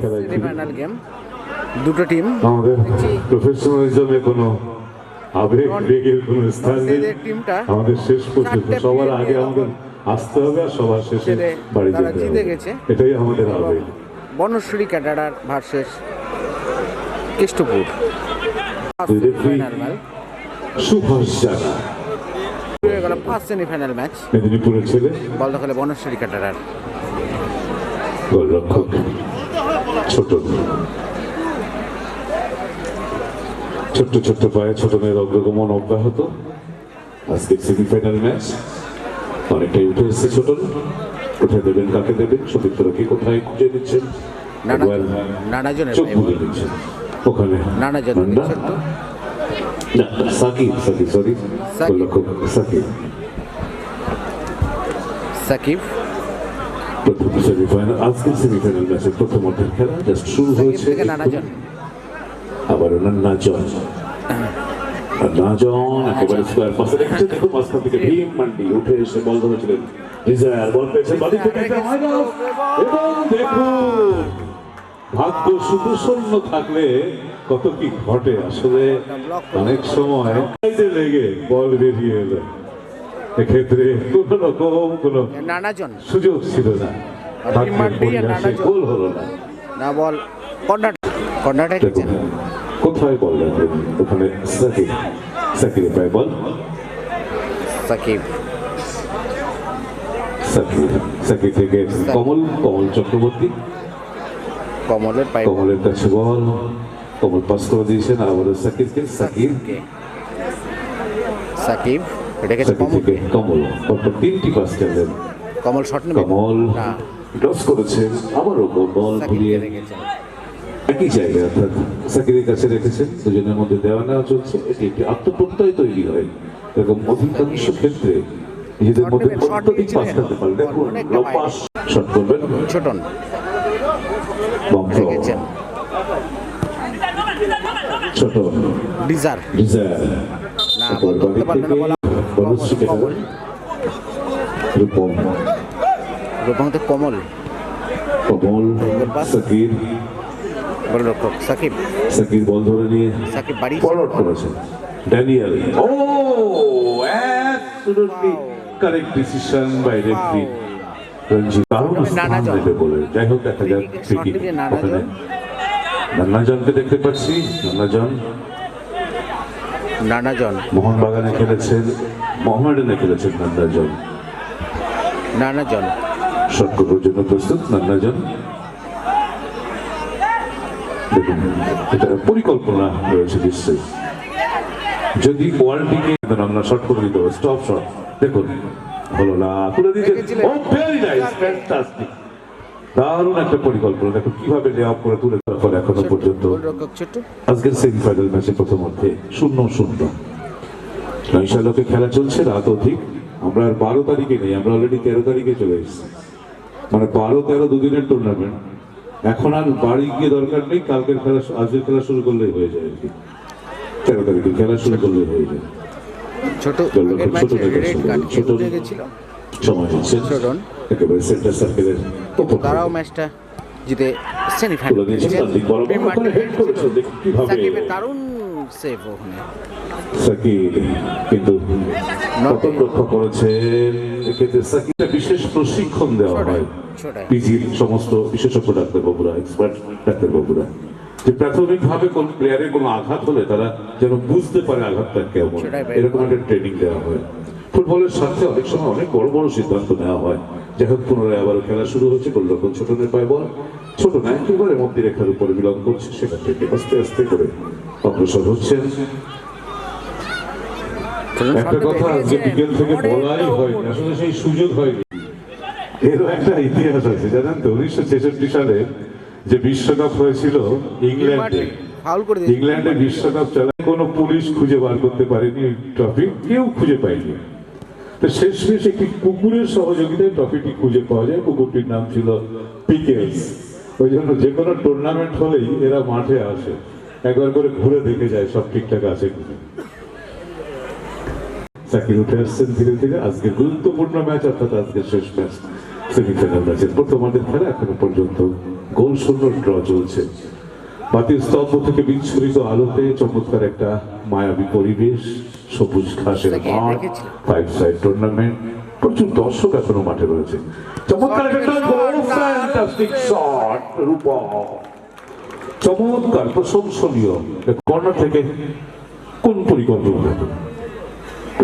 Semifinal game. দুটো team আমাদের প্রফেশনালিজমে কোনো আবেগ বেগের কোনো স্থান নেই। আমাদের শেষ পর্যন্ত সবার আগে আমাদের আসতে হবে আর সবার শেষে বাড়ি যেতে জিতে গেছে। এটাই আমাদের আবেগ। Banashree caterer versus Keshtopur. Subhash Jana. হয়ে ফার্স্ট সেমিফাইনাল ম্যাচ মেদিনীপুরের ছেলে। বল দখলে বনশ্রী ক্যাটারার। গোলরক্ষক ছোট। ছোট্ট ছোট্ট পায়ে ছোট মেয়ের অগ্রগমন অব্যাহত। আজকে সেমিফাইনাল ম্যাচ অনেকটাই উঠে এসেছে ছোট। উঠে দেবেন কাকে দেবেন? সতীর্থরা কি কোথায় খুঁজে দিচ্ছেন? চোখ বুঝে দিচ্ছেন। ওখানে সাকিব সাকিব সরি সাকিব। সাকিব। প্রথম সেমিফাইনাল আজকের সেমিফাইনাল ম্যাচের প্রথম অর্ধের খেলা জাস্ট শুরু হয়েছে আবার ওনার নাজন। নাজন একেবারে স্কোয়ার পাশে রেখেছে দেখুন মাঝখান থেকে ভীম মান্ডি উঠে এসে বল ধরেছিলেন। ডিজায়ার বল পেয়েছেন বাড়ি থেকে না। এবং দেখুন ভাগ্য সুপ্রসন্ন থাকলে কত কি ঘটে আসলে। অনেক সময় লেগে বল বেরিয়ে এলো। এক্ষেত্রে কোন রকম কোনো নানা জন সুযোগ ছিল না। নানাজন। গোল হলো না। না বল। কর্নারটা দেখুন কোথায় বল ওখানে সাকিব? সাকিবের পায়ে বল। সাকিব। সাকিব। সাকিব থেকে কমল কমল চক্রবর্তী। কমলের পায়ে। কমলের কাছে বল। কমল পাস করে দিয়েছেন আবারও সাকিবকে। সাকিব। সাকিব। থেকে কমল তিনটি পাস খেলেন কমল শট নেবে। কমল ক্রস করেছেন আবারও বল সাকিবকে ঘুরিয়ে একই জায়গায় অর্থাৎ সাকিবের কাছে রেখেছেন দুজনের মধ্যে দেওয়া নেওয়া চলছে। এটি একটি আত্মপ্রত্যয় তৈরি হয়। এরকম অধিকাংশ ক্ষেত্রে নিজেদের মধ্যে অত্যধিক পাস খেলতে পারে দেখুন অনেকটা লম্বা শট করবেন। ছোটন। ছোট ডিজার ডিজায়ার না বল ধরতে পারবে না বনশ্রী কমল রূপম। রূপাঙ্গতে কমল। কমল সাকির গোলরক্ষক সাকিব। সাকির বল ধরে নিয়ে সাকিব বাড়ি ফরওয়ার্ড করেছেন Daniel. O absolutely correct decision by referee নানাজন। যাই হোক দেখা যাক Free kick এর ফ্রি shot কিক নিয়ে নানাজন। ওখানে নান্নাজনকে দেখতে পাচ্ছি নান্নাজন নানা জন মোহনবাগানে খেলেছেন মোহামেডানে খেলেছেন নান্নাজন নানা জন শট করার জন্য প্রস্তুত নান্নাজন দেখুন এটা পরিকল্পনা রয়েছে নিশ্চয়ই। যদি ওয়ার্ল্ডটিকে আমরা শট করে দিতে হবে স্টপ শট দেখুন হলো না তুলে ও ভেরি নাইস ফ্যান্টাস্টিক দারুণ একটা পরিকল্পনা। দেখো কীভাবে লে অফ করে তুলে পর এখনও পর্যন্ত। আজকের সেমিফাইনাল ম্যাচে প্রথম অর্ধে শূন্য শূন্য নৈশালকে খেলা চলছে রাত অধিক আমরা আর বারো তারিখে নেই আমরা অলরেডি তেরো তারিখে চলে এসেছি। মানে বারো তেরো দুদিনের টুর্নামেন্ট এখন আর বাড়ি গিয়ে দরকার নেই কালকের খেলা আজকের খেলা শুরু করলেই হয়ে যায় আর কি। তেরো তারিখে খেলা শুরু করলেই হয়ে যায়। ছোট ছোট। ছোট- সময় হচ্ছে একেবারে সেন্টার সার্কেলের তারাও ম্যাচটা জিতে সেমিফাইনাল সাকিবের দারুণ সেভ ওখানে। সাকিব কিন্তু করেছেন এক্ষেত্রে বিশেষ প্রশিক্ষণ দেওয়া হয়। পিজির সমস্ত বিশেষজ্ঞ ডাক্তারবাবুরা এক্সপার্ট ডাক্তারবাবুরা। যে প্রাথমিকভাবে কোন প্লেয়ারের কোনো আঘাত হলে তারা যেন বুঝতে পারে আঘাতটা কেমন। এরকম একটা ট্রেনিং দেওয়া হয়। ফুটবলের সাথে অনেক সময় অনেক বড় বড় সিদ্ধান্ত নেওয়া হয়। যাই হোক পুনরায় আবার খেলা শুরু হচ্ছে গোলরক্ষক ছোটনের পায় বল। ছোট না একেবারে মন্দির রেখার উপরে বিলং করছে সেখান থেকে আস্তে আস্তে করে অগ্রসর হচ্ছেন। একটা কথা আজকে বিকেল থেকে বলাই হয়নি আসলে সেই সুযোগ হয়নি। এরও একটা ইতিহাস আছে জানেন তো উনিশশো ছেষট্টি সালে যে বিশ্বকাপ হয়েছিল ইংল্যান্ডে করে ইংল্যান্ডে বিশ্বকাপ চালায় কোনো পুলিশ খুঁজে বার করতে পারেনি ট্রফি কেউ খুঁজে পায়নি। তো শেষমেশ একটি কুকুরের সহযোগিতায় ট্রফিটি খুঁজে পাওয়া যায়? কুকুরটির নাম ছিল পিকেলস। ওই জন্য যে কোনো টুর্নামেন্ট হলেই এরা মাঠে আসে। একবার করে ঘুরে দেখে যায় সব ঠিকঠাক আছে সাকিব উঠে আসছেন ধীরে ধীরে। আজকে গুরুত্বপূর্ণ ম্যাচ অর্থাৎ আজকের শেষ ম্যাচ সেমিফাইনাল ম্যাচের প্রথমার্ধের খেলা এখনও পর্যন্ত গোল শূন্য ড্র চলছে। বাতির স্তম্ভ থেকে বিচ্ছুরিত আলোতে চমৎকার একটা মায়াবী পরিবেশ সবুজ ঘাসের মাঠ ফাইভ সাইড টুর্নামেন্ট প্রচুর দর্শক এখনও মাঠে রয়েছে। চমৎকার একটা ফ্যান্টাস্টিক শট রূপা। চমৎকার প্রশংসনীয়। কর্নার থেকে কোন পরিকল্পনা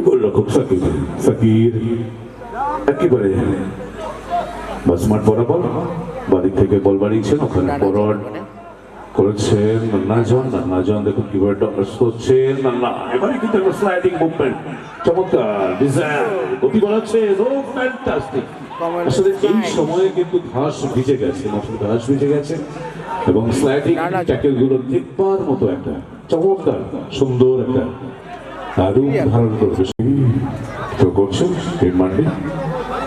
গোলরক্ষক সাকিব সাকির একেবারে বাস মাঠ বরাবর বাদিক থেকে বল বাড়িয়েছেন ওখানে ফরওয়ার্ড করেছেন নাজন নাজন দেখুন কীভাবে ডলার্স করছেন না এবারে কিন্তু একটা স্লাইডিং মুভমেন্ট চমৎকার ডিজাইন গতি বাড়াচ্ছে নো ফ্যান্টাস্টিক আসলে এই সময়ে কিন্তু ঘাস ভিজে গেছে মাঠের ঘাস ভিজে গেছে এবং স্লাইডিং ট্যাকেলগুলো দেখবার মতো একটা চমৎকার সুন্দর একটা। রূপ ধারণ করবে তো করছেন মান্ডি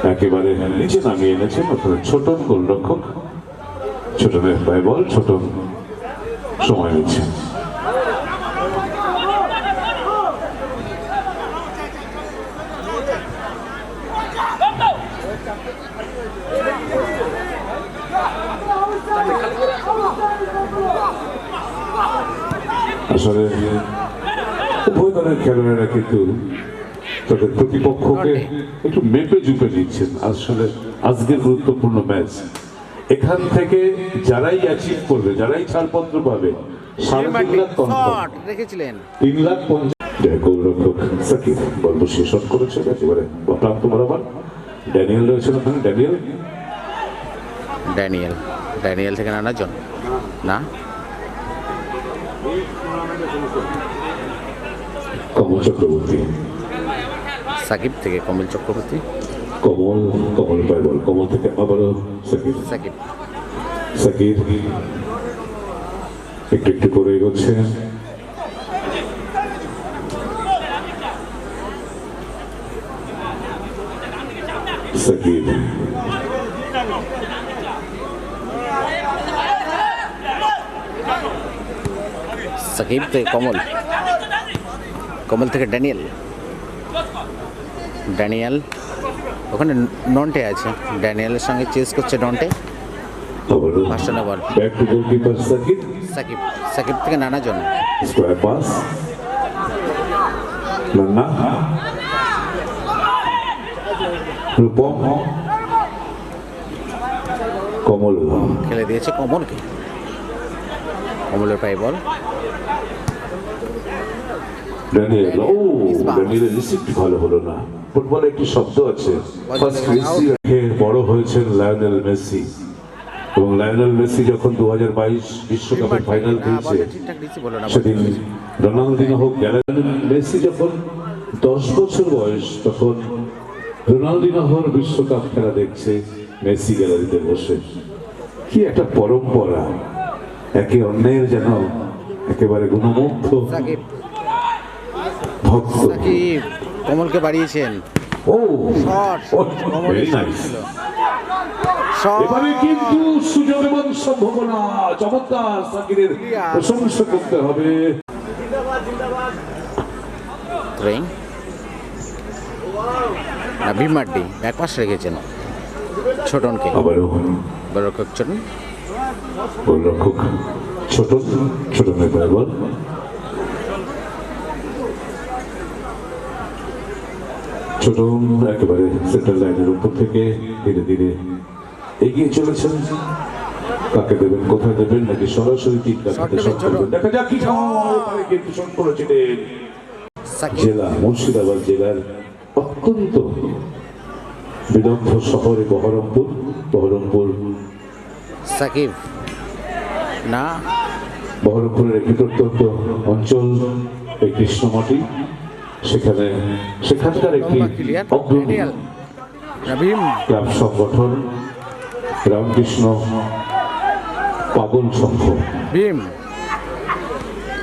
একেবারে নিচে নামিয়ে এনেছেন ওখানে ছোট গোলরক্ষক ছোট পায় বল ছোট সময় নিচ্ছে আসলে উভয় দলের খেলোয়াড়রা কিন্তু তাদের প্রতিপক্ষকে একটু মেপে জুপে নিচ্ছেন আসলে আজকের গুরুত্বপূর্ণ ম্যাচ এখান থেকে যারাই অ্যাচিভ করবে যারাই ছাড়পত্র পাবে সাড়ে তিন লাখ রেখেছিলেন। তিন লাখ পঞ্চাশ। সাকিব বল বসিয়ে শট করেছে একেবারে প্রান্ত বরাবর ড্যানিয়েল রয়েছেন ওখানে? ড্যানিয়েল? ড্যানিয়েল ড্যানিয়েল থেকে নানাজন না? কমল চক্রবর্তী। সাকিব থেকে কমিল চক্রবর্তী। কমল কমল পায় বল কমল থেকে আবারও সাকিব সাকিব সাকিব একটু একটু করে এগোচ্ছে সাকিব সাকিব থেকে কমল কমল থেকে ড্যানিয়েল ড্যানিয়েল ওখানে নন্টে আছে। ড্যানিয়েলের সঙ্গে চেস করছে নন্টে। পাঁচটা বল সাকিব সাকিব থেকে স্কোয়ার পাস নান্না রূপম। কমল। খেলে দিয়েছে কমলকে। কমলের পায়ে বল। ড্যানিয়েল। ও ড্যানিয়েলের রিসিপ্ট ভালো হলো না। ফুটবলে একটি শব্দ আছে। ফার্স্ট মেসি বড় হয়েছেন লায়নেল মেসি এবং লায়নেল মেসি যখন দু হাজার বাইশ বিশ্বকাপের ফাইনাল খেলছে। সেদিন রোনালদিনো হোক মেসি যখন দশ বছর বয়স তখন রোনালদিনোহর বিশ্বকাপ খেলা দেখছে মেসি গ্যালারিতে বসে। কি একটা পরম্পরা। একে অন্যের যেন একেবারে গুণমুগ্ধ। কমলকে বাড়িয়েছেন? ও এবারে কিন্তু সুযোগ এবং সম্ভাবনা চমৎকার সাকিরের প্রশংসা করতে হবে। থ্রোয়িং না ভীমাড্ডি এক পাশ রেখেছেন ছোটনকে। বড়রক্ষক ছোটন? গোলরক্ষক ছোট ছোট নেপাল ছোট একেবারে সেন্ট্রাল লাইনের উপর থেকে ধীরে ধীরে এগিয়ে চলেছেন। কাকে দেবেন কোথায় দেবেন নাকি সরাসরি তিন Shot কাকে শট করবেন? দেখা যাক কি কিন্তু শট করেছিলেন। সাকিব। জেলা মুর্শিদাবাদ জেলার অত্যন্ত বিদগ্ধ শহরে বহরমপুর। বহরমপুর সাকিব না? বহরমপুরের একটি প্রত্যন্ত অঞ্চল এই কৃষ্ণমাটি। সেখানে সেখানকার একটি অগ্রণী ক্লাব সংগঠন রামকৃষ্ণ পাগল সংঘ।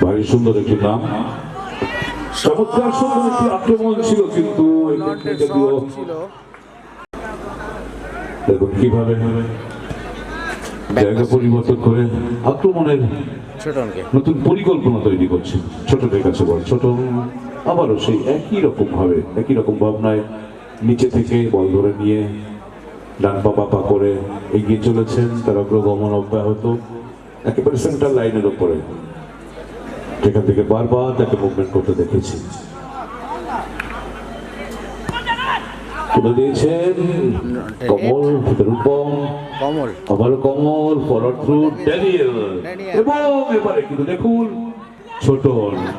ভারী সুন্দর একটি নাম। চমৎকার সুন্দর একটি আক্রমণ ছিল কিন্তু দেখুন কীভাবে জায়গা পরিবর্তন করে আক্রমণের নতুন পরিকল্পনা তৈরি করছে। ছোটদের কাছে বল ছোট। আবারও সেই একই রকম ভাবে একই রকম ভাবনায় নিচে থেকে বল ধরে নিয়ে ডান পা বাপা করে এগিয়ে চলেছেন তার অগ্রগমন অব্যাহত। একেবারে সেন্ট্রাল লাইনের ওপরে যেখান থেকে বারবার তাকে মুভমেন্ট করতে দেখেছি। তুলে দিয়েছেন কমল রূপম কমল। আবার Kamal forward through Daniel Daniel. এবং এবারে কিন্তু দেখুন ছোট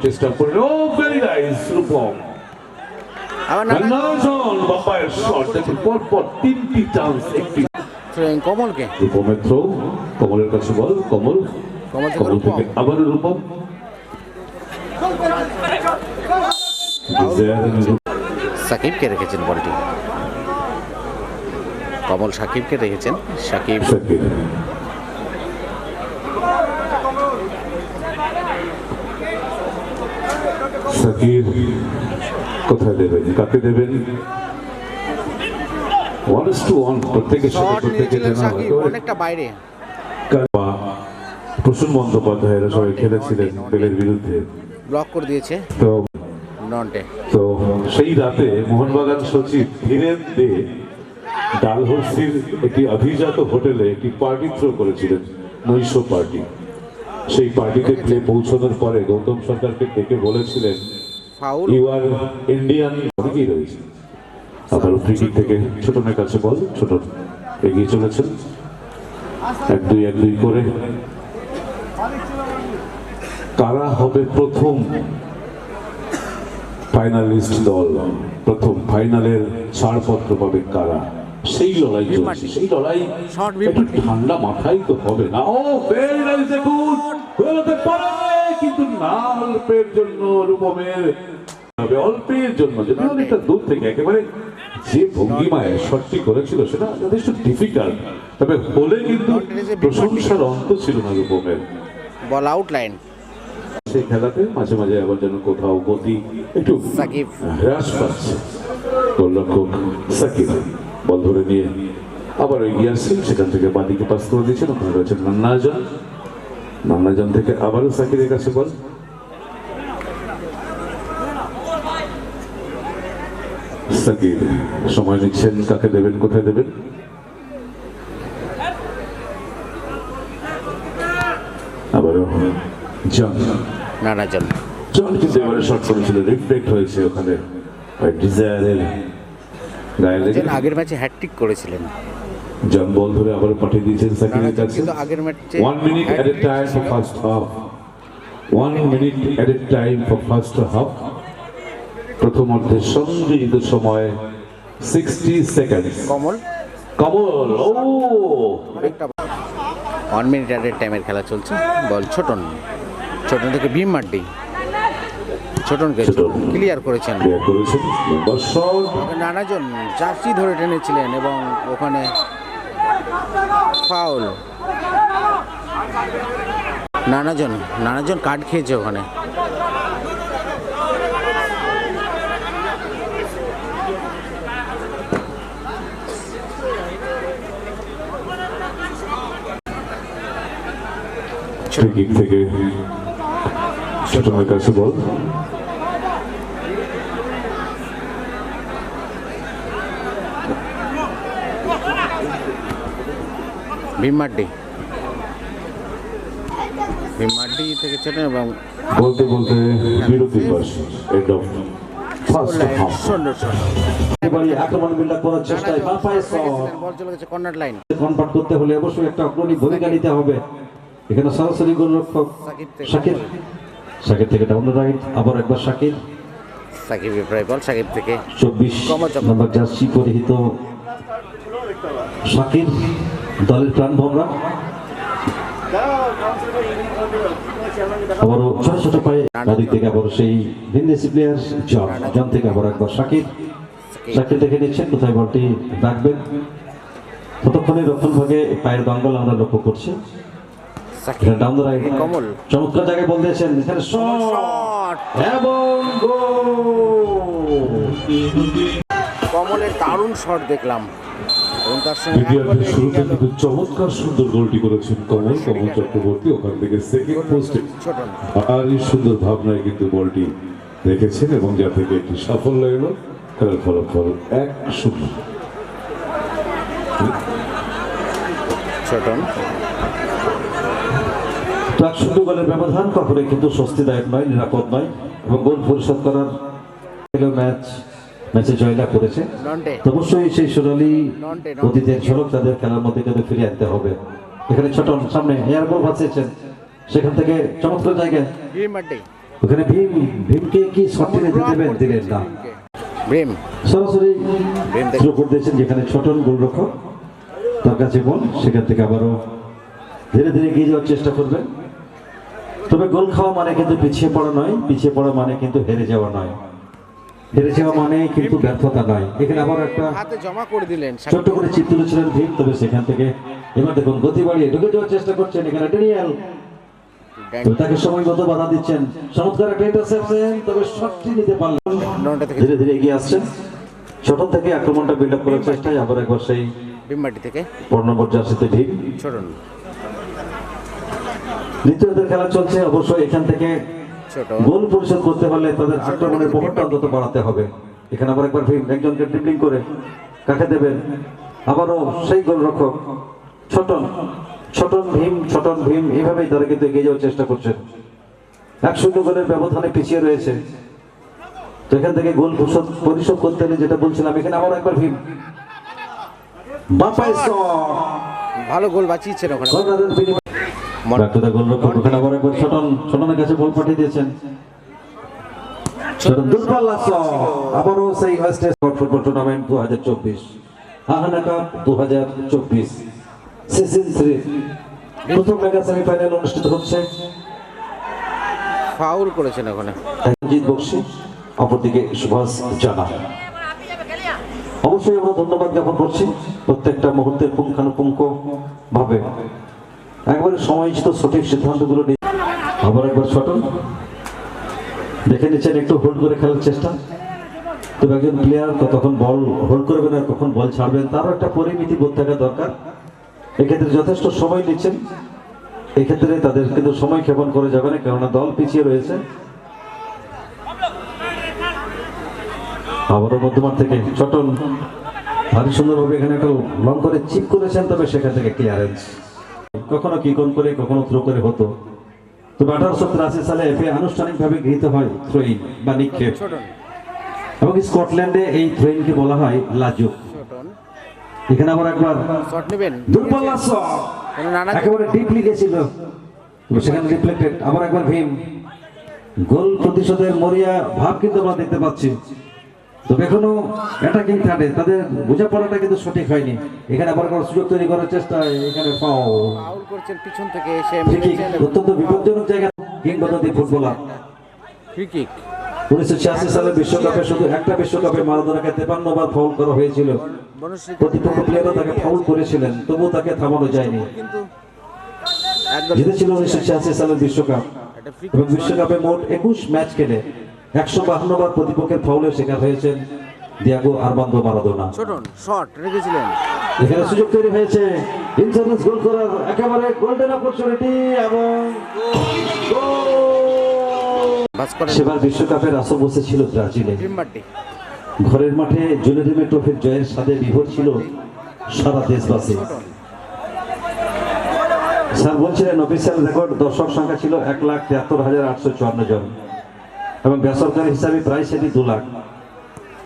চেষ্টা করে ও ভেরি নাইস রূপম। তিনটি চান্স একটি কমলকে। রূপমের থ্রো কমলের কাছে বল কমল। কমল থেকে আবার রূপম। সাকিবকে রেখেছেন বলটি। কমল সাকিবকে রেখেছেন। সাকিব। সাকিব কোথায় দেবেন? কাকে দেবেন? ওয়ান ইস টু ওয়ান প্রত্যেকের সাথে প্রত্যেকে অনেকটা বাইরে। প্রসূন বন্দ্যোপাধ্যায়েরা সবাই খেলেছিলেন বেলের বিরুদ্ধে। ব্লক করে দিয়েছে। তো নন্টে। তো সেই রাতে মোহনবাগান সচিব ধীরেন দে ডালহৌসির একটি অভিজাত হোটেলে একটি পার্টি থ্রো করেছিলেন নৈশ পার্টি সেই পার্টিতে প্লে পৌঁছানোর পরে গৌতম সরকারকে ডেকে বলেছিলেন ইউ আর ইন্ডিয়ান অনেকেই রয়েছে। আবার ফ্রিকিক থেকে ছোটনের কাছে বল ছোট এগিয়ে চলেছেন। এক দুই এক দুই করে। কারা হবে প্রথম ফাইনালিস্ট দল? প্রথম ফাইনালের ছাড়পত্র পাবে কারা? সেই লড়াই চলছে সেই লড়াই একটু ঠান্ডা মাথায় তো হবে না। ও দেখুন। বেরোতে পারে কিন্তু না অল্পের জন্য রূপমের। হবে অল্পের জন্য যদি অনেকটা দূর থেকে একেবারে যে ভঙ্গিমায় শটটি করেছিল সেটা যথেষ্ট ডিফিকাল্ট তবে হলে কিন্তু প্রশংসার অন্ত ছিল না রূপমের। বল আউট লাইন সেই খেলাতে মাঝে মাঝে আবার যেন কোথাও গতি একটু। হ্রাস পাচ্ছে। গোলরক্ষক সাকিব। বল ধরে নিয়ে আবার এগিয়ে আসছেন। সেখান থেকে বাদিকে পাস করে দিয়েছেন। ওখানে রয়েছেন নান্নাজন। নান্নাজন থেকে আবারও সাকিরের কাছে বল। সাকিব সময় নিচ্ছেন। কাকে দেবেন কোথায় দেবেন? আবারও জন। নানাজন জন কিন্তু এবারে শট করেছিল। রিফ্লেক্ট হয়েছে ওখানে। ডিজায়ারের আগের ম্যাচে হ্যাটট্রিক করেছিলেন। জন বল ধরে আবার পাঠিয়ে দিয়েছেন সাকিবের কাছে কিন্তু আগের ম্যাচে one minute at a time for first half one minute at a time for first half প্রথম অর্ধের সংযোজিত সময় সিক্সটি সেকেন্ড কমল? কমল ও! ওয়ান মিনিট অ্যাট টাইমের খেলা চলছে। বল ছোটন। ছোটন থেকে ভীম মাড্ডি। ছোটনকে ক্লিয়ার করেছেন। ক্লিয়ার করেছেন। নানাজন জার্সি ধরে টেনেছিলেন এবং ওখানে ফাউল। নানাজন নানাজন কার্ড খেয়েছে ওখানে। থেকে ছোটনের কাছে বল। ভীম মাড্ডি থেকে ছোটন এবং বলতে বলতে বিরতি এন্ড অফ ফার্স্ট হাফ এবারে আক্রমণ বিল্ডাপ করার চেষ্টায় বাঁ পায়ে বল চলে গেছে কর্নার লাইন কনভার্ট করতে হলে অবশ্যই একটা অগ্রণী ভূমিকা নিতে হবে। এখানে সরাসরি গোলরক্ষক সাকিব থেকে শাকির শাকির থেকে ডাউন রাইট আবার একবার সাকিব। বল সাকিব থেকে চব্বিশ। নম্বর জার্সি পরিহিত শাকির দলের প্রাণ ভমরা। আবারও ছোট ছোট পায়ে থেকে আবার সেই ভিন্দেশি প্লেয়ার জন জন থেকে আবার একবার শাকির শাকির দেখে নিচ্ছেন কোথায় বলটি রাখবেন? ততক্ষণে রক্ষণ ভাগে পায়ের দঙ্গল আমরা লক্ষ্য করছি। সাকিব চমৎকার জায়গায় বল দিয়েছেন। এখানে শট শট এবং গোল কমলের দারুণ শট দেখলাম। এবং তার সঙ্গে চমৎকার সুন্দর গোলটি করেছেন কমল কমল চক্রবর্তী ওখান থেকে সেকেন্ড পোস্টে ভারী সুন্দর ভাবনায় কিন্তু বলটি রেখেছেন এবং যা থেকে একটি সাফল্য এলো খেলার ফলাফল এক শূন্য। এক শূন্য গোলের ব্যবধান কখনোই কিন্তু স্বস্তিদায়ক নয় নিরাপদ নয় এবং গোল পরিশোধ করার ম্যাচ ম্যাচে জয়লাভ করেছে। অবশ্যই সেই সোনালি। অতীতের ঝলক তাদের খেলার মধ্যে কিন্তু ফিরিয়ে আনতে হবে। এখানে ছোট সামনে এয়ার বল বাঁচিয়েছেন সেখান থেকে চমৎকার জায়গায় ভীম ওখানে ভীম ভীমকে কি শর্টে নিতে দেবেন? দিলেন না। ভীম। সরাসরি ভীম করে দিয়েছেন যেখানে ছোটন গোলরক্ষক তার কাছে বল সেখান থেকে আবারও ধীরে ধীরে এগিয়ে যাওয়ার চেষ্টা করবেন। তবে গোল খাওয়া মানে কিন্তু পিছিয়ে পড়া নয় পিছিয়ে পড়া মানে কিন্তু হেরে যাওয়া নয়। হেরে যাওয়া মানে কিন্তু ব্যর্থতা নয়। এখানে আবার একটা হাতে জমা করে দিলেন ছোট্ট করে ভীম তবে সেখান থেকে। এবার দেখুন গতি বাড়িয়ে ঢুকে যাওয়ার চেষ্টা করছেন এখানে ডেনিয়াল। তাকে সময় মতো বাধা দিচ্ছেন। চমৎকার একটা ইন্টারসেপশন তবে শটটি নিতে পারলেন ধীরে ধীরে এগিয়ে আসছেন। ছোট থেকে আক্রমণটা বিল্ড আপ করার চেষ্টায় আবার একবার সেই মাড্ডি থেকে। পনেরো নম্বর জার্সিতে ভিড় ছোটন। দ্বিতীয়দের খেলা চলছে। অবশ্যই এখান থেকে গোল পরিশোধ করতে পারলে তাদের আক্রমণের প্রভাবটা অন্তত বাড়াতে হবে। এখানে আবার একবার একজনকে ড্রিবলিং করে কাকে দেবেন। আবারও সেই গোলরক্ষক ছোটন ছোটন ভীম ছোটন ভীম এইভাবেই তারা কিন্তু এগিয়ে যাওয়ার চেষ্টা করছেন। এক শূন্য গোলের ব্যবধানে পিছিয়ে রয়েছে। তো এখান থেকে গোল পরিশোধ পরিশোধ করতে হলে যেটা বলছিলাম এখানে আবার একবার ভীম। ভালো গোল বাঁচিয়েছেন ওখানে। ডাক্তার গোলরক্ষক ওখানে আবার একবার ছোটন ছোটনের কাছে বল পাঠিয়ে দিয়েছেন। ছোটন দুর্বল আবারও সেই ওয়েস্ট ফুটবল টুর্নামেন্ট দু হাজার চব্বিশ। আহানা কাপ দু হাজার চব্বিশ। সিজন থ্রি প্রথম মেগা সেমিফাইনাল অনুষ্ঠিত হচ্ছে। ফাউল করেছেন ওখানে। জিৎ বক্সি। অপরদিকে সুভাষ জানা অবশ্যই আমরা ধন্যবাদ জ্ঞাপন করছি। প্রত্যেকটা মুহূর্তের পুঙ্খানুপুঙ্খ ভাবে একবারে সময়চিত সঠিক সিদ্ধান্তগুলো নিয়ে আবার একবার ছোটন। দেখে নিচ্ছেন, একটু হোল্ড করে খেলার চেষ্টা। তো একজন প্লেয়ার কতক্ষণ বল হোল্ড করবেন আর কখন বল ছাড়বেন, তারও একটা পরিমিতি বোধ থাকা দরকার। এক্ষেত্রে যথেষ্ট সময় নিচ্ছেন। এক্ষেত্রে তাদের কিন্তু সময় ক্ষেপণ করে যাবে না, কেননা দল পিছিয়ে রয়েছে। আবারও মধ্যমাঠ থেকে চটন ভারী সুন্দরভাবে এখানে একটা লং করে চিপ করেছেন, তবে সেখান থেকে ক্লিয়ারেন্স কখনো কি কোন করে কখনো থ্রো করে হতো। তবে আঠারোশো তিরাশি সালে এফএ আনুষ্ঠানিকভাবে গৃহীত হয় থ্রোইং বা নিক্ষেপ। এবং স্কটল্যান্ডে এই থ্রোইংকে বলা হয় লাজুক। এখানে আবার একবার শট নেবেন? দুর্বল শট? একেবারে ডিপলি গেছিল সেখানে রিফ্লেক্টেড আবার একবার ভীম। গোল প্রতিশোধের মরিয়া ভাব কিন্তু আমরা দেখতে পাচ্ছি। তবে এখনও অ্যাটাকিং থার্ডে তাদের বোঝাপড়াটা কিন্তু সঠিক হয়নি। এখানে আবার কোনো সুযোগ তৈরি করার চেষ্টা এখানে ফাউল ফাউল করছেন পিছন থেকে এসে অত্যন্ত বিপজ্জনক জায়গা। কিংবদন্তি ফুটবলার। ফ্রি কিক উনিশশো ছিয়াশি সালে বিশ্বকাপে শুধু একটা বিশ্বকাপে মারাদোনাকে তেপান্ন বার ফাউল করা হয়েছিল। প্রতিপক্ষ প্লেয়ারও তাকে ফাউল করেছিলেন তবুও তাকে থামানো যায়নি। জিতেছিল উনিশশো ছিয়াশি সালের বিশ্বকাপ। এবং বিশ্বকাপে মোট একুশ ম্যাচ খেলে। একশো বাহান্ন বার প্রতিপক্ষের ফাউলের শিকার হয়েছেন দিয়াগো আরমান্দো মারাদোনা। শট রেখেছিলেন। এখানে সুযোগ তৈরি হয়েছে। ইন্স্যুরেন্স গোল করার একেবারে গোল্ডেন অপরচুনিটি এবং সেবার বিশ্বকাপের আসর বসেছিল ব্রাজিলে। ঘরের মাঠে জুনেদিমে ট্রফির জয়ের সাথে বিভোর ছিল সারা দেশবাসী। স্যার বলছিলেন অফিসিয়াল রেকর্ড দর্শক সংখ্যা ছিল এক লাখ তিয়াত্তর হাজার আটশো চুয়ান্ন জন। এবং বেসরকারি হিসাবে প্রায় সেটি দু লাখ।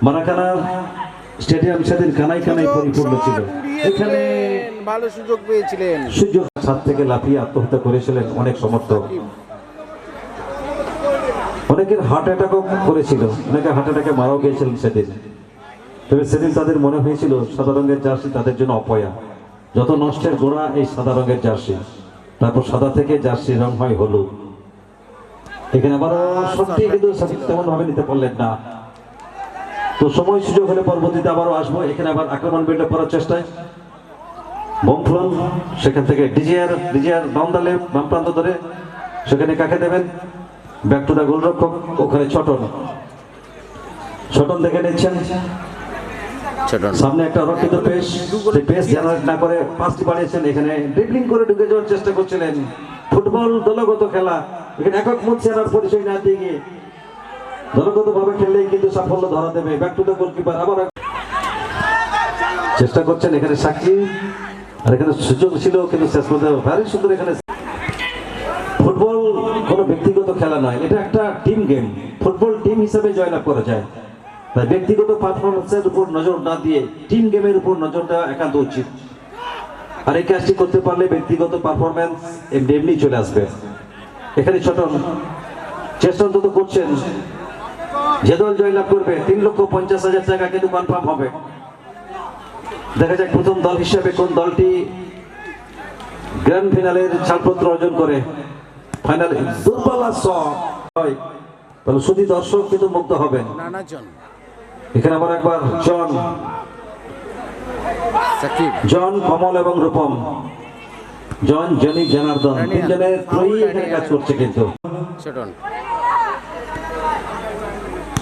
মারাকানার স্টেডিয়াম সেদিন কানাই কানাই পরিপূর্ণ ছিল। এখানে ভালো সুযোগ পেয়েছিলেন। সূর্য ছাদ থেকে লাফিয়ে আত্মহত্যা করেছিলেন অনেক সমর্থক। অনেকের হার্ট অ্যাটাকও করেছিল অনেকে হার্ট অ্যাটাকে মারাও গিয়েছিলেন সেদিন। তবে সেদিন তাদের মনে হয়েছিল সাদা রঙের জার্সি তাদের জন্য অপয়া। যত নষ্টের গোড়া এই সাদা রঙের জার্সি তারপর সাদা থেকে জার্সি রং হয় হলুদ। এখানে আবার সত্যি কিন্তু তেমন ভাবে নিতে পারলেন না। তো সময় সুযোগ হলে পরবর্তীতে আবারও আসব। এখানে আবার আক্রমণ বিল্ড করার চেষ্টায়। বমফ্লন সেখান থেকে ডিজিআর ডিজিআর ডাউন বাম প্রান্ত ধরে সেখানে কাকে দেবেন? ব্যাক টু দ্য গোলরক্ষক ওখানে ছটন। ছটন দেখে নিচ্ছেন। সামনে একটা রক্ষিত পেস। পেস জেনারেট না করে পাঁচটি বাড়িয়েছেন এখানে ড্রিবলিং করে ঢুকে যাওয়ার চেষ্টা করছিলেন। ফুটবল দলগত খেলা। এখানে একক মত সেনার পরিচয় না দিয়ে গিয়ে দলগত ভাবে খেললেই কিন্তু সাফল্য ধরা দেবে। ব্যাক টু দ্য গোলকিপার আবার চেষ্টা করছেন এখানে সাক্ষী আর এখানে সুযোগ ছিল, কিন্তু শেষ পর্যন্ত ভারী সুন্দর এখানে ফুটবল কোনো ব্যক্তিগত খেলা নয়, এটা একটা টিম গেম ফুটবল টিম হিসেবে জয়লাভ করা যায়। তাই ব্যক্তিগত পারফরমেন্সের উপর নজর না দিয়ে টিম গেমের উপর নজরটা একান্ত উচিত। আর এই কাজটি করতে পারলে? ব্যক্তিগত পারফরমেন্স এমনি এমনি চলে আসবে। এখানে ছোট চেষ্টা অন্তত করছেন। যে দল জয়লাভ করবে তিন লক্ষ পঞ্চাশ হাজার টাকা কিন্তু কনফার্ম হবে। দেখা যাক প্রথম দল হিসাবে কোন দলটি গ্র্যান্ড ফিনালের ছাড়পত্র অর্জন করে। ফাইনাল দুর্বলা হয়। তাহলে শুধু দর্শক কিন্তু মুগ্ধ হবেন। নানাজন। এখানে আবার একবার জন। জন কমল এবং রূপম জন জনি জনার্দন তিনজনের ত্রয়ী এখানে কাজ করছে কিন্তু ছোটন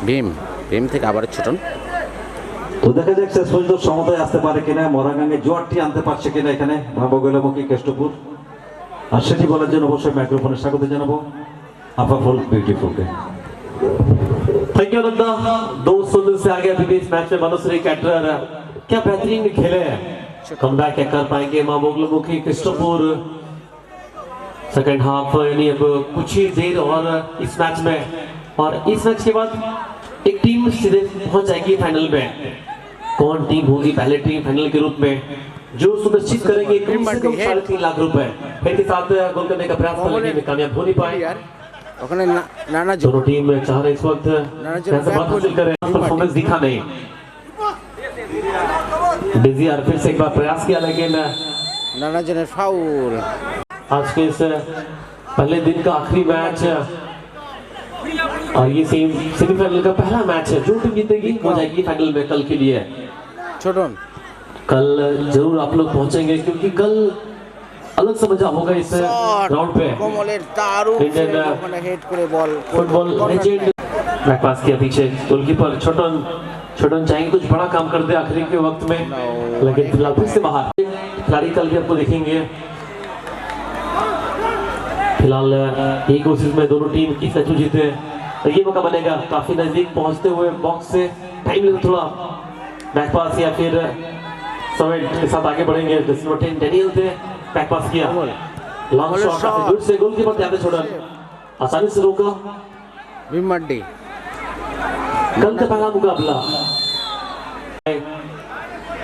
ভীম ভীম থেকে আবার ছোটন তো দেখা যাক শেষ পর্যন্ত সমতায় আসতে পারে কিনা মরাগাঙ্গে জোয়ারটি আনতে পারছে কিনা এখানে নবগৈলামুখী কেষ্টপুর আর সেটি বলার জন্য অবশ্যই মাইক্রোফোনে স্বাগত জানাবো আপাফুল বিউটিফুলকে थैंक यू नंदा दो शून्य से आगे अभी भी इस मैच में मनोश्री कैटरर क्या बेहतरीन खेले हैं? कम बैक कर पाएँगे माबोगलमुखी क्रिस्टोपुर सेकेंड हाफ़ यानी अब कुछ ही देर और इस मैच में। और इस मैच के बाद एक टीम सीधे पहुँच जाएगी फाइनल में कौन टीम होगी पहले टीम फाइनल के रूप में? जो सुनिश्चित करेंगे कम से कम साढ़े तीन लाख रुपए। फिर के साथ गोल करने का प्रयास करेंगे कामयाब हो नहीं पाए। ना, नाना दोनों टीम चाह रहे इस वक्त। परफॉर्मेंस दिखा नहीं। डिजी और फिर से एक बार प्रयास किया लेकिन नाना जी ने फाउल आज के इस पहले दिन का आखिरी मैच और ये सेम सेमीफाइनल का पहला मैच है जो टीम जीतेगी वो हाँ। जाएगी फाइनल में कल के लिए। छोटो कल ज़रूर आप लोग पहुँचेंगे क्योंकि कल अलग समझा होगा इस राउंड पे। कोमोलेर तारू Indian football legend back pass किया पीछे गोलकीपर छोटन। छोटन चाहेंगे कुछ बड़ा काम कर दे आखिरी के वक्त में। लेकिन फ़िलहाल फिर से बाहर। खिलाड़ी कल भी आपको देखेंगे। फ़िलहाल यही कोशिश में दोनों टीम किस मैच में जीते और ये मौका बनेगा काफ़ी नज़दीक पहुँचते हुए बॉक्स से। टाइम लेते थोड़ा बैक पास या फिर समय के साथ आगे बढ़ेंगे। डेनियल थे बैक पास किया। लॉन्ग शॉट काफ़ी दूर से गोलकीपर ध्यान से छोड़न आसानी से रोका। ভীম कंतभागा मुकाबला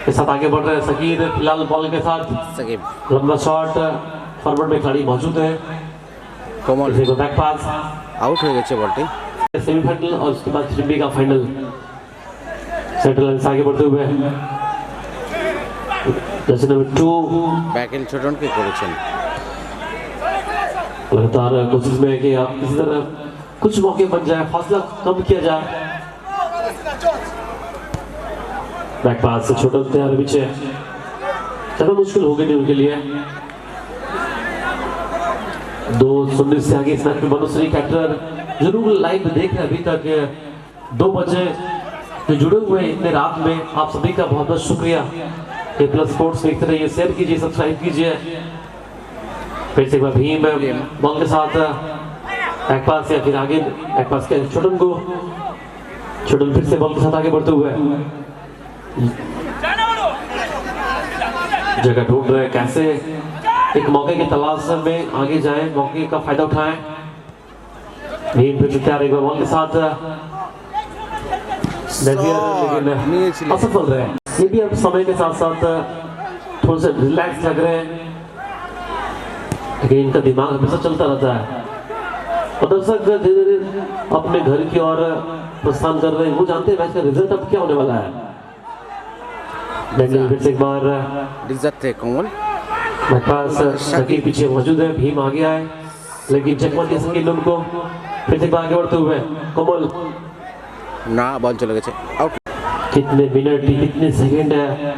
के साथ आगे बढ़ रहे हैं सकीर फ़िलहाल बॉल के साथ। लंबा शॉट फॉरवर्ड में खिलाड़ी मौजूद है। कोमल को बैक पास आउट हो गए बॉलटी सेमीफाइनल और उसके बाद थ्री का फाइनल सेटल लाइन आगे बढ़ते हुए जैसे नंबर टू बैक इन छोटन के कलेक्शन लगातार कोशिश में है कि आप इस तरह कुछ मौके बन जाए फासला कम किया जाए। बैक पास से छोटा तैयार पीछे ज़्यादा मुश्किल हो गई नहीं उनके लिए। दो शून्य से आगे इस मैच में मनुश्री कैप्टर ज़रूर लाइव देख रहे अभी तक। दो बजे जो जुड़े हुए इतने रात में। आप सभी का बहुत बहुत शुक्रिया। ये प्लस स्पोर्ट्स देखते रहिए शेयर कीजिए सब्सक्राइब कीजिए। फिर से एक बार भीम बॉल के साथ बैक पास या फिर आगे बैक पास के छोटन को। छोटन फिर से बॉल के साथ आगे बढ़ते हुए। जगह ढूंढ रहे हैं कैसे? एक मौके की तलाश में आगे जाए मौके का फ़ायदा उठाएँ। फिर से तैयार एक बार के साथ। लेकिन असफल रहे। ये भी अब समय के साथ साथ थोड़े से रिलैक्स लग रहे हैं। लेकिन इनका दिमाग हमेशा चलता रहता है। और दर्शक धीरे धीरे अपने घर की ओर प्रस्थान कर रहे हैं। वो जानते हैं मैच का रिज़ल्ट अब क्या होने वाला है। लेकिन फिर से एक बार इज़्ज़त है कोमल शकी पीछे मौजूद है भीम आगे आए। लेकिन चकमल के संगी लोग को फिर से आगे बढ़ते हुए कोमल। ना बॉल चले गए आउट कितने मिनट कितने सेकंड है?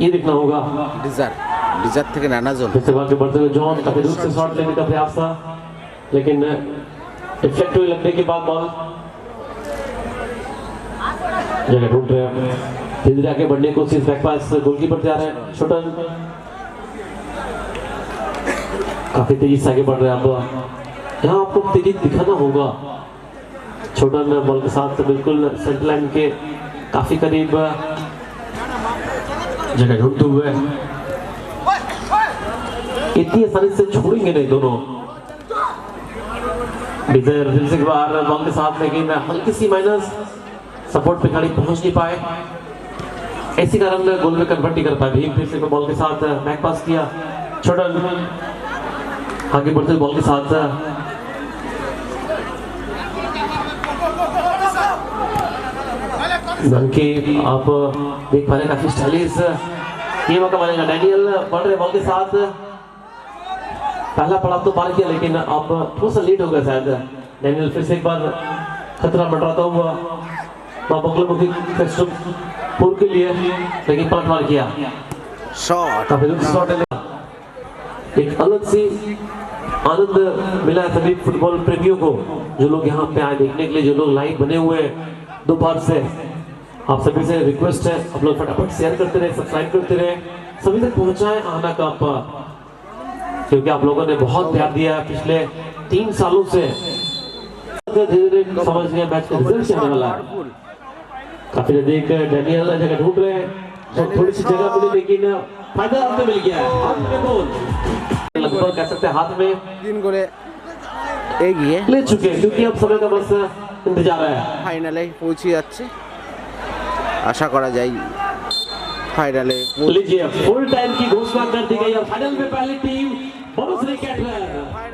ये देखना होगा। डिजर्ट डिजर्ट थे नाना जोन। फिर से आगे बढ़ते हुए जॉन काफ़ी दूर से शॉट लेने का प्रयास था। लेकिन uh, डिफ्लेक्ट लगने के बाद बॉल जगह ढूंढ रहे हैं। धीरे धीरे आगे बढ़ने की कोशिश बैक पास गोलकीपर तैयार है छोटन काफ़ी तेज़ी से आगे बढ़ रहे हैं अब। यहाँ आपको तेज़ी दिखाना होगा। छोटन बॉल के साथ बिल्कुल सेंटर लाइन के काफ़ी करीब जगह ढूंढते हुए। इतनी आसानी से छोड़ेंगे नहीं दोनों। डिज़ायर फिर से बार बॉल के साथ, लेकिन हल्की सी माइनस सपोर्ट पे खिलाड़ी पहुँच नहीं पाए। इसी कारण गोल में कन्वर्ट नहीं कर पाए भीम फिर से बॉल के साथ बैक पास किया। छोटा आगे बढ़ते बॉल के साथ बल्कि आप देख पा रहे काफ़ी स्टाइलिश ये मौका मानेगा डैनियल बढ़ रहे बॉल के साथ। पहला पड़ाव तो पार किया, लेकिन आप थोड़ा सा लेट हो गया शायद। डैनियल फिर से एक बार खतरा मंडराता हुआ। बंगलामुखी पुर के लिए लेकिन पलट मार किया। शॉट एक अलग सी आनंद मिला है सभी फुटबॉल प्रेमियों को जो लोग यहाँ पे आए देखने के लिए जो लोग लाइव बने हुए हैं दोपहर से। आप सभी से रिक्वेस्ट है आप लोग फटाफट शेयर करते रहे सब्सक्राइब करते रहे। सभी तक पहुँचाए आना का कप क्योंकि आप लोगों ने बहुत प्यार दिया है पिछले तीन सालों से। धीरे धीरे समझ गए मैच का रिज़ल्ट वाला है। काफी नजदीक डैनियल जगह ढूंढ रहे हैं तो थोड़ी सी जगह मिली लेकिन फायदा हाथ में मिल गया है हाथ में गोल लगभग कह सकते हैं हाथ में তিন করে এগিয়ে ले चुके हैं क्योंकि अब समय का बस इंतजार है ফাইনালে পৌঁছে যাচ্ছে আশা করা যায় ফাইনালে लीजिए फुल टाइम की घोषणा कर दी गई और फाइनल में पहली team Banosari caterer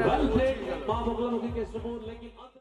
well played Maa Baglamukhi के सपोर्ट लेकिन